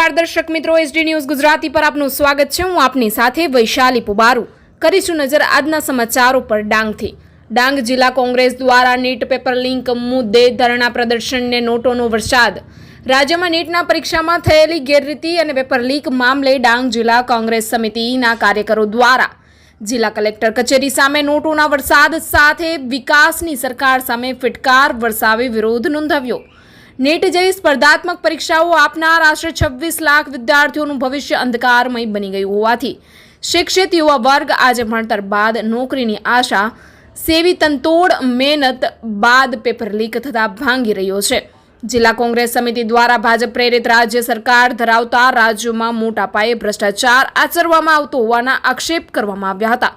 નમસ્કાર દર્શક મિત્રો એસડી ન્યૂઝ ગુજરાતી પર આપનું સ્વાગત છે. હું આપની સાથે વૈશાલી પુબારુ. કરીશું નજર આજના સમાચારો પર ડાંગથી. ડાંગ જિલ્લા કોંગ્રેસ દ્વારા નીટ પેપર લિંક મુદ્દે ધરણા પ્રદર્શનને નોટોનો વરસાદ. રાજ્યમાં નીટના પરીક્ષામાં થયેલી ગેરરીતિ અને પેપર લીક મામલે ડાંગ જિલ્લા કોંગ્રેસ સમિતિના કાર્યકરો દ્વારા. જિલ્લા કલેક્ટર કચેરી સામે નોટોના વરસાદ સાથે વિકાસની સરકાર સામે ફિટકાર વરસાવી વિરોધ નોંધાવ્યો. નીટ જેવી સ્પર્ધાત્મક પરીક્ષાઓ આપનાર આશરે છવ્વીસ લાખ વિદ્યાર્થીઓનું ભવિષ્ય અંધકારમય બની ગયું હોવાથી શિક્ષિત યુવા વર્ગ આજે ભણતર બાદ નોકરીની આશા, સેવી તંતોડ મહેનત બાદ પેપર લીક થતા ભાંગી રહ્યો છે. જિલ્લા કોંગ્રેસ સમિતિ દ્વારા ભાજપ પ્રેરિત રાજ્ય સરકાર ધરાવતા રાજ્યોમાં મોટા પાયે ભ્રષ્ટાચાર આચરવામાં આવતો હોવાના આક્ષેપ કરવામાં આવ્યા હતા.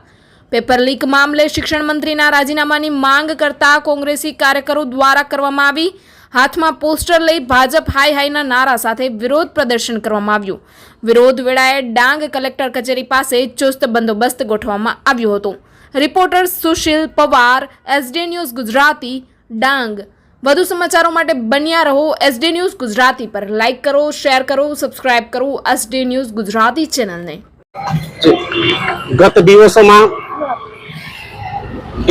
પેપર લીક મામલે શિક્ષણ મંત્રીના રાજીનામાની માંગ કરતા કોંગ્રેસી કાર્યકરો દ્વારા કરવામાં આવી હાથમાં પોસ્ટર લઈ ભાજપ હાઈ હાઈના નારા સાથે વિરોધ પ્રદર્શન કરવામાં આવ્યું. વિરોધ વેળાએ ડાંગ કલેક્ટર કચેરી પાસે ચુસ્ત બંદોબસ્ત ગોઠવવામાં આવ્યો હતો. Reporter Sushil Pawar, SD news Gujarati, Dang. વધુ સમાચારો માટે બન્યા રહો એસડી ન્યૂઝ ગુજરાતી પર. લાઇક કરો, શેર કરો, સબસ્ક્રાઇબ કરો એસડી ન્યૂઝ ગુજરાતી ચેનલને. ગત દિવસોમાં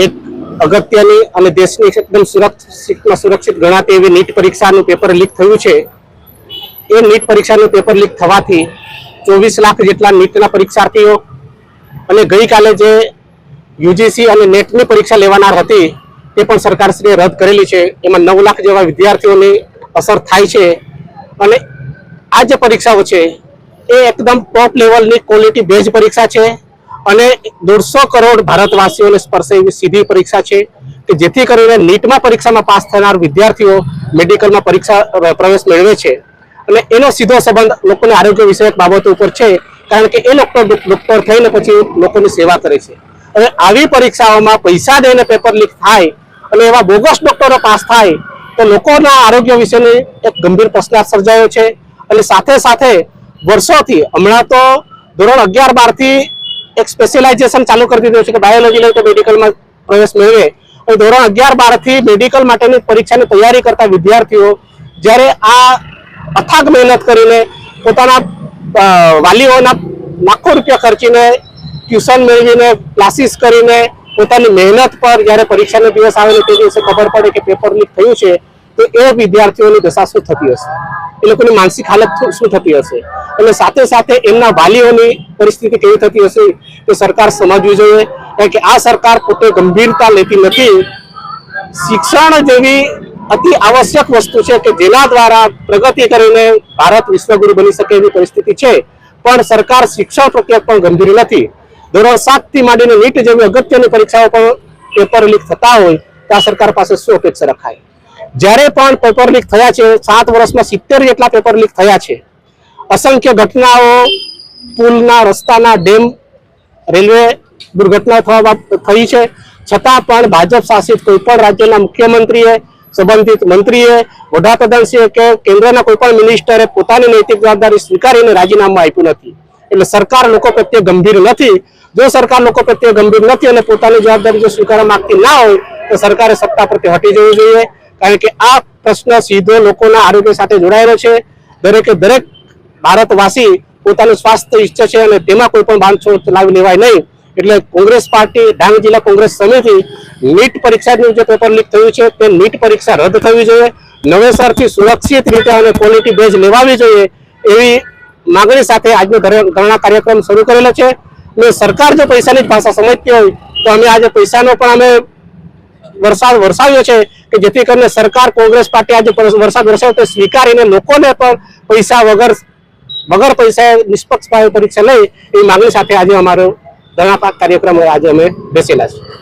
એક અગત્યની અને દેશની એકદમ સુરક્ષિતમાં સુરક્ષિત ગણાતી એવી નીટ પરીક્ષાનું પેપર લીક થયું છે. એ નીટ પરીક્ષાનું પેપર લીક થવાથી ચોવીસ લાખ જેટલા નીટના પરીક્ષાર્થીઓ અને ગઈકાલે જે યુજીસી અને નેટની પરીક્ષા લેવાનાર હતી, તે પણ સરકારશ્રીએ રદ કરેલી છે. એમાં નવ લાખ જેવા વિદ્યાર્થીઓની અસર થાય છે. અને આ જે પરીક્ષાઓ છે, એ એકદમ ટોપ લેવલની ક્વોલિટી બેઝ પરીક્ષા છે. અને દોઢસો કરોડ ભારતવાસીઓને સ્પર્શે એવી સીધી પરીક્ષા છે કે જેથી કરીને નીટમાં પરીક્ષામાં પાસ થનાર વિદ્યાર્થીઓ મેડિકલમાં પરીક્ષા પ્રવેશ મેળવે છે. અને એનો સીધો સંબંધ લોકોને આરોગ્ય વિષયક બાબતો ઉપર છે, કારણ કે એ લોકો ડોક્ટર થઈને પછી લોકોની સેવા કરે છે. હવે આવી પરીક્ષાઓમાં પૈસા દઈને પેપર લીક થાય અને એવા બોગસ ડોક્ટરો પાસ થાય, તો લોકોના આરોગ્ય વિશેની એક ગંભીર પ્રશ્ન સર્જાયો છે. અને સાથે સાથે વર્ષોથી, હમણાં તો ધોરણ અગિયાર બારથી એક સ્પેશિયલાઇઝેશન ચાલુ કરી દીધું છે કે બાયોલોજી લઈ તો મેડિકલમાં પ્રવેશ મેળવે. અને ધોરણ અગિયાર બારથી મેડિકલ માટેની પરીક્ષાની તૈયારી કરતા વિદ્યાર્થીઓ જ્યારે આ અથાગ મહેનત કરીને પોતાના વાલીઓના લાખો રૂપિયા ખર્ચીને ટ્યુશન મેળવીને ક્લાસીસ કરીને પોતાની મહેનત પર જ્યારે પરીક્ષાનો દિવસ આવે તે દિવસે ખબર પડે કે પેપર લીક થયું છે, તો એ વિદ્યાર્થીઓની દશા શું થતી હશે. એ લોકોની માનસિક હાલત શું- થતી હશે? અને સાથે સાથે એમના વાલીઓની પરિસ્થિતિ કેવી થતી હશે તે સરકાર સમજવી જોઈએ. કારણ કે આ સરકાર પોતે ગંભીરતા લેતી નથી. શિક્ષણ જેવી અતિ આવશ્યક વસ્તુ છે કે જેના દ્વારા પ્રગતિ કરીને ભારત વિશ્વગુરુ બની શકે એવી પરિસ્થિતિ છે. પણ સરકાર શિક્ષણ પ્રત્યે પણ ગંભીર નથી. ધોરણ સાતથી માંડીને નીટ જેવી અગત્યની પરીક્ષાઓ પણ પેપર લીક થતા હોય તો સરકાર પાસે શું અપેક્ષા રખાય? જ્યારે પણ પેપર લીક થયા છે, સાત વર્ષમાં સિત્તેર જેટલા પેપર લીક થયા છે. અસંખ્ય ઘટનાઓ, પુલના, રસ્તાના ડેમ, રેલવે દુર્ઘટના થવા થઈ છે. છતાં પણ ભાજપ શાસિત કોઈ પણ રાજ્યના મુખ્યમંત્રીએ, સંબંધિત મંત્રીએ, વડાપ્રધાનશ્રીએ કે કેન્દ્રના કોઈ પણ મિનિસ્ટરે પોતાની નૈતિક જવાબદારી સ્વીકારીને રાજીનામું આપ્યું નથી. એટલે સરકાર લોકો પ્રત્યે ગંભીર નથી. જો સરકાર લોકો પ્રત્યે ગંભીર નથી અને પોતાની જવાબદારી જો સ્વીકારવા માંગતી ના હોય, તો સરકારે સત્તા પ્રત્યે હટી જવું જોઈએ. કારણ કે આ પ્રશ્ન સીધો લોકોના આરોગ્ય સાથે જોડાયેલો છે. દરેકે દરેક ભારતવાસી પોતાનું સ્વાસ્થ્ય ઈચ્છે છે અને તેમાં કોઈ પણ બાંધછોડ ચલાવી લેવાય નહીં. એટલે કોંગ્રેસ પાર્ટી, ડાંગ જિલ્લા કોંગ્રેસ સમિતિ નીટ પરીક્ષાનું જે પેપર લીક થયું છે, તે નીટ પરીક્ષા રદ થવી જોઈએ. નવેસરથી સુરક્ષિત રીતે અને ક્વોલિટી બેઝ લેવાવી જોઈએ એવી માંગણી સાથે આજનો ધર- ધરણા કાર્યક્રમ શરૂ કરેલો છે. અને સરકાર જો પૈસાની જ ભાષા સમજતી હોય, તો અમે આજે પૈસાનો પણ અમે વરસાદ વરસાવ્યો છે કે જેથી કરીને સરકાર કોંગ્રેસ પાર્ટી આજે વરસાદ વરસાવ્યો તે સ્વીકારીને લોકોને પણ પૈસા વગર વગર પૈસા નિષ્પક્ષ પરીક્ષા લઈ એ માંગણી સાથે આજે અમારો ધરણા કાર્યક્રમ આજે અમે બેસેલા છે